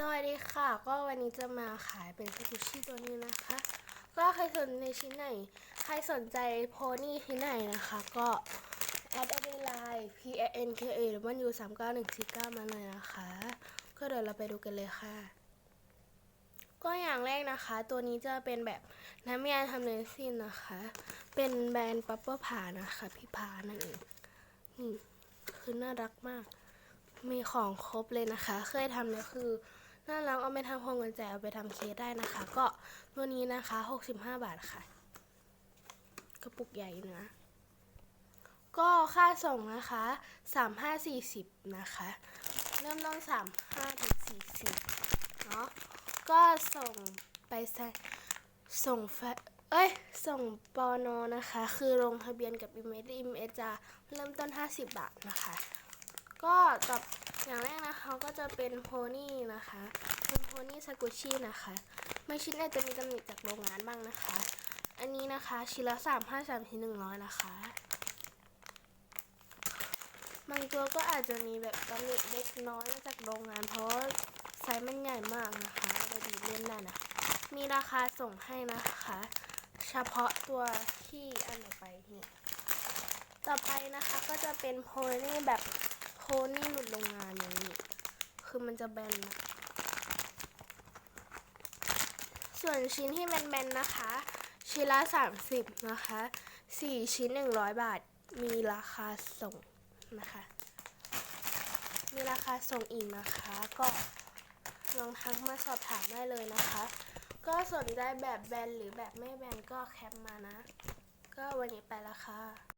สวัสดีค่ะ ก็วันนี้จะมาขายเป็นสกุชชี่ตัวนี้นะคะ ก็ใครสนในชิ้นไหน ใครสนใจโพนี่ที่ไหนนะคะ ก็แอดเอาไลน์ P A N K A หรือว่า U 3 9 1 4 9มาเลยนะคะ ก็เดี๋ยวเราไปดูกันเลยค่ะ ก็อย่างแรกนะคะ ตัวนี้จะเป็นแบบน้ำยาทำเนยซินนะคะ เป็นแบรนด์ปัปเปอร์ผานะคะ พี่ผานั่นเองนี่คือน่ารักมาก มีของครบเลยนะคะ เคยทำเนี่ยคือ น่ารักเอาไปทำพวงกุญแจเอาไปทำเค้กได้นะคะ ก็ตัวนี้นะคะ 65 บาทค่ะ กระปุกใหญ่นะ ก็ค่าส่งนะคะ 3540 นะคะ เริ่มต้น 35ถึง40 เนาะก็ส่งไปใส่ส่งแฟเอ้ย ส่งปอนอนะคะ คือลงทะเบียนกับอิมเมจอิมเมจจะเริ่มต้น 50 บาทนะคะ ก็ต่อ อย่างแรกนะคะก็จะเป็นโพนี่นะคะ เป็นโพนี่สกุชชี่นะคะ ไม่ชิ้นอาจจะมีตำหนิจากโรงงานบ้างนะคะ อันนี้นะคะชิ้นละสามห้าสามชิ้นหนึ่งร้อยนะคะ บางตัวก็อาจจะมีแบบตำหนิเล็กน้อยมาจากโรงงาน เพราะไซส์มันใหญ่มากนะคะเอาดีเล่นได้นะมีราคาส่งให้นะคะ เฉพาะตัวที่อันต่อไปนี่ต่อไปนะคะก็จะเป็นโพนี่แบบ โพนี่หลุดโรงงานอย่างนี้ คือมันจะแบนนะส่วนชิ้นที่แบนๆนะคะ ชิ้นละ 30 นะคะ 4 ชิ้น 100 บาท มีราคาส่งนะคะ มีราคาส่งอีกนะคะ ก็ลองทักมาสอบถามได้เลยนะคะ ก็สนใจแบบแบนหรือแบบไม่แบนก็แคปมานะ ก็วันนี้ไปละค่ะ